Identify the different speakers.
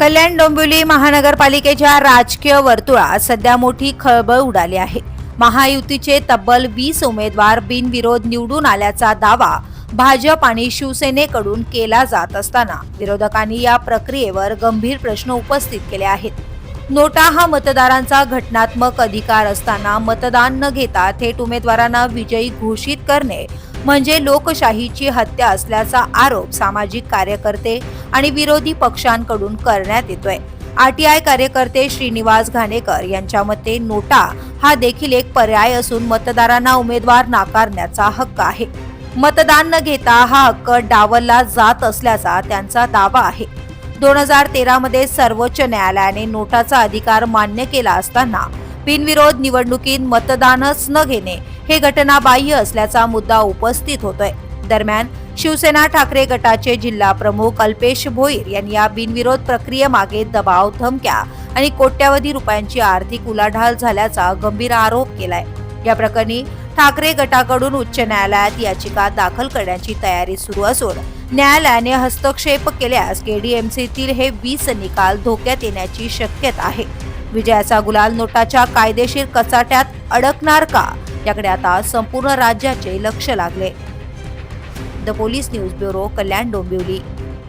Speaker 1: कल्याण डोंबिवली महानगरपालिकेच्या राजकीय वर्तुळात सध्या मोठी खळबळ उडाली आहे. महायुतीचे तब्बल वीस उमेदवार बिनविरोध निवडून आल्याचा दावा भाजप आणि शिवसेनेकडून केला जात असताना विरोधकांनी या प्रक्रियेवर गंभीर प्रश्न उपस्थित केले आहेत. नोटा हा मतदारांचा घटनात्मक अधिकार असताना मतदान न घेता थेट उमेदवारांना विजयी घोषित करणे म्हणजे लोकशाहीची हत्या असल्याचा आरोप सामाजिक कार्यकर्ते आणि विरोधी पक्षांकडून करण्यात येतोय. आरटीआय कार्यकर्ते श्रीनिवास घाणेकर यांच्या मते नोटा हा देखील एक पर्याय असून मतदारांना उमेदवार नाकारण्याचा हक्क आहे. मतदान न घेता हा हक्क डावलला जात असल्याचा त्यांचा दावा आहे. दोन हजार तेरामध्ये सर्वोच्च न्यायालयाने नोटाचा अधिकार मान्य केला असताना बिनविरोध निवडणुकीत मतदानच न घेणे हे घटनाबाह्य असल्याचा मुद्दा उपस्थित होतोय. दरम्यान शिवसेना ठाकरे गटाचे जिल्हा प्रमुख अल्पेश भोईर यांनी या बिनविरोध प्रक्रियेमागे दबाव धमक्या आणि कोट्यावधी रुपयांची आर्थिक उलाढाल झाल्याचा गंभीर आरोप केलाय. या प्रकरणी ठाकरे गटाकडून उच्च न्यायालयात याचिका दाखल करण्याची तयारी सुरू असून न्यायालयाने हस्तक्षेप केल्यास केडीएमसीतील हे वीस निकाल धोक्यात येण्याची शक्यता आहे. विजयाचा गुलाल नोटाच्या कायदेशीर कचाट्यात अडकणार का? याकडे आता संपूर्ण राज्याचे लक्ष लागले. The police news bureau Kalyan Dombivli.